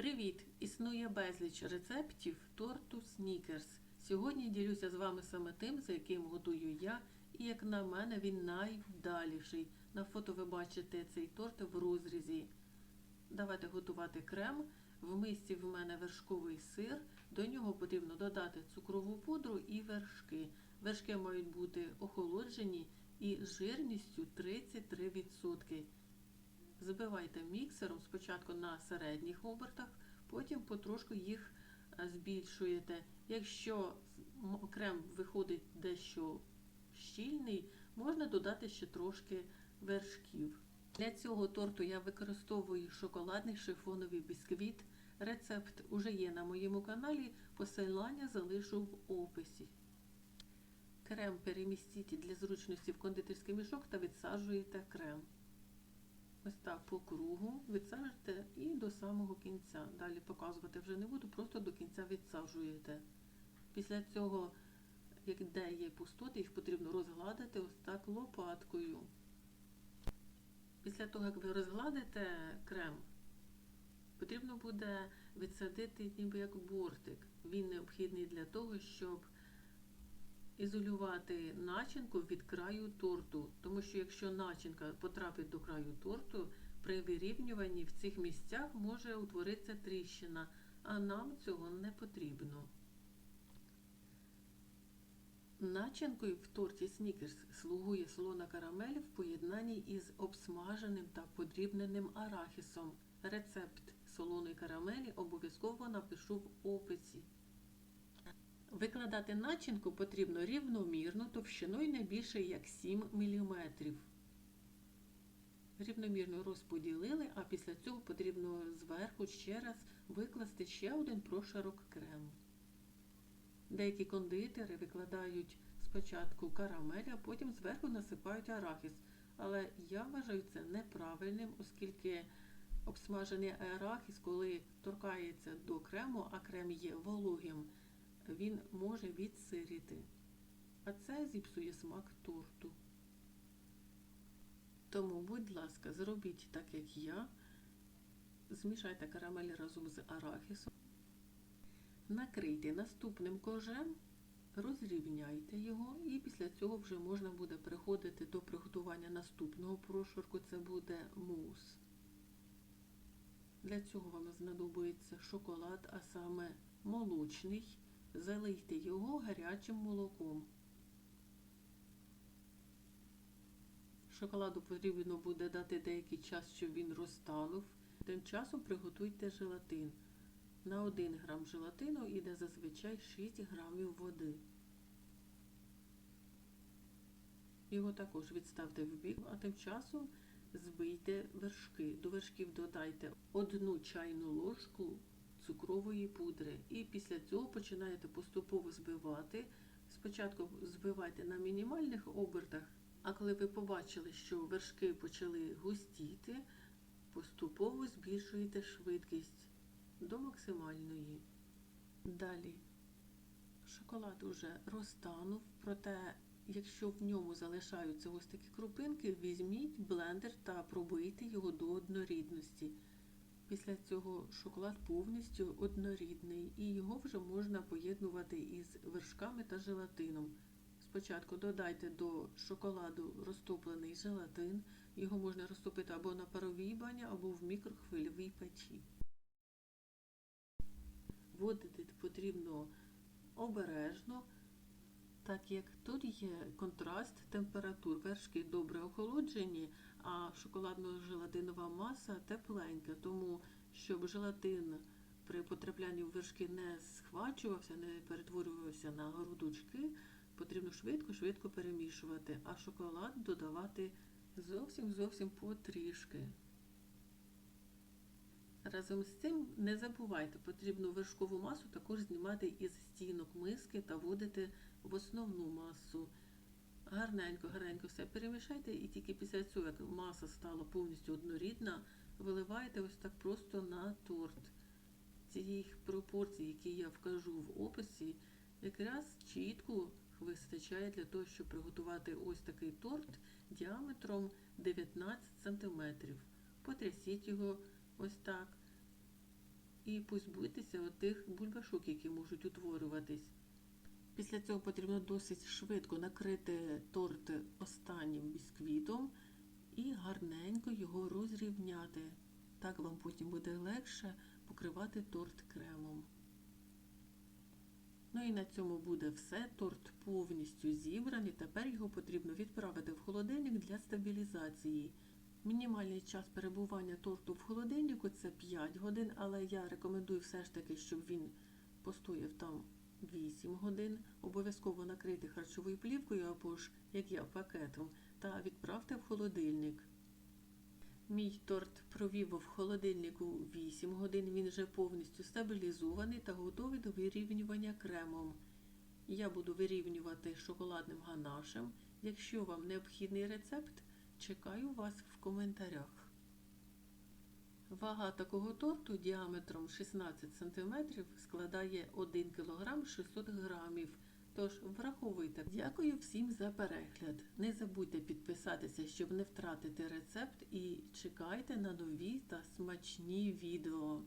Привіт! Існує безліч рецептів торту Снікерс. Сьогодні ділюся з вами саме тим, за яким готую я, і як на мене він найвдаліший. На фото ви бачите цей торт в розрізі. Давайте готувати крем. В мисці в мене вершковий сир. До нього потрібно додати цукрову пудру і вершки. Вершки мають бути охолоджені і жирністю 33%. Збивайте міксером спочатку на середніх обертах, потім потрошку їх е, збільшуєте. Якщо крем виходить дещо щільний, можна додати ще трошки вершків. Для цього торту я використовую шоколадний шифоновий бісквіт. Рецепт уже є на моєму каналі, посилання залишу в описі. Крем перемістіть для зручності в кондитерський мішок та відсаджуєте крем. Ось так по кругу відсаджуєте і до самого кінця. Далі показувати вже не буду, просто до кінця відсаджуєте. Після цього, як де є пустоти, їх потрібно розгладити ось так лопаткою. Після того, як ви розгладите крем, потрібно буде відсадити ніби як бортик. Він необхідний для того, щоб ізолювати начинку від краю торту, тому що якщо начинка потрапить до краю торту, при вирівнюванні в цих місцях може утворитися тріщина, а нам цього не потрібно. Начинкою в торті Снікерс слугує солона карамель в поєднанні із обсмаженим та подрібненим арахісом. Рецепт солоної карамелі обов'язково напишу в описі. Викладати начинку потрібно рівномірно товщиною не більше як 7 мм. Рівномірно розподілили, а після цього потрібно зверху ще раз викласти ще один прошарок крему. Деякі кондитери викладають спочатку карамель, а потім зверху насипають арахіс. Але я вважаю це неправильним, оскільки обсмажений арахіс, коли торкається до крему, а крем є вологим, він може відсиріти. А це зіпсує смак торту. Тому, будь ласка, зробіть так, як я. Змішайте карамель разом з арахісом. Накрийте наступним кожем, розрівняйте його, і після цього вже можна буде переходити до приготування наступного прошарку, це буде мус. Для цього вам знадобиться шоколад, а саме молочний. Залийте його гарячим молоком. Шоколаду потрібно буде дати деякий час, щоб він розтанув. Тим часом приготуйте желатин. На 1 грам желатину йде зазвичай 6 грамів води. Його також відставте в бік, а тим часом збийте вершки. До вершків додайте 1 чайну ложку цукрової пудри. І після цього починаєте поступово збивати. Спочатку збивайте на мінімальних обертах, а коли ви побачили, що вершки почали густіти, поступово збільшуєте швидкість до максимальної. Далі шоколад уже розтанув, проте, якщо в ньому залишаються ось такі крупинки, візьміть блендер та пробийте його до однорідності. Після цього шоколад повністю однорідний і його вже можна поєднувати із вершками та желатином. Спочатку додайте до шоколаду розтоплений желатин, його можна розтопити або на паровій бані, або в мікрохвильовій печі. Вводити потрібно обережно, так як тут є контраст температур. Вершки добре охолоджені, а шоколадно-желатинова маса тепленька, тому щоб желатин при потраплянні в вершки не схвачувався, не перетворювався на грудочки, потрібно швидко-швидко перемішувати, а шоколад додавати зовсім-зовсім потрішки. Разом з цим не забувайте, потрібно вершкову масу також знімати із стінок миски та вводити в основну масу. Гарненько, гарненько все перемішайте і тільки після цього, як маса стала повністю однорідна, виливаєте ось так просто на торт. Цієї пропорції, які я вкажу в описі, якраз чітко вистачає для того, щоб приготувати ось такий торт діаметром 19 см. Потрясіть його ось так. і позбутися отих бульбашок, які можуть утворюватись. Після цього потрібно досить швидко накрити торт останнім бісквітом і гарненько його розрівняти. Так вам потім буде легше покривати торт кремом. Ну і на цьому буде все. Торт повністю зібраний. Тепер його потрібно відправити в холодильник для стабілізації. Мінімальний час перебування торту в холодильнику це 5 годин, але я рекомендую все ж таки, щоб він постояв там 8 годин. Обов'язково накрити харчовою плівкою або ж, як я, пакетом, та відправте в холодильник. Мій торт провів в холодильнику 8 годин. Він вже повністю стабілізований та готовий до вирівнювання кремом. Я буду вирівнювати шоколадним ганашем. Якщо вам необхідний рецепт, чекаю вас в коментарях. Вага такого торту діаметром 16 см складає 1 кг 600 г. Тож враховуйте. Дякую всім за перегляд. Не забудьте підписатися, щоб не втратити рецепт, і чекайте на нові та смачні відео.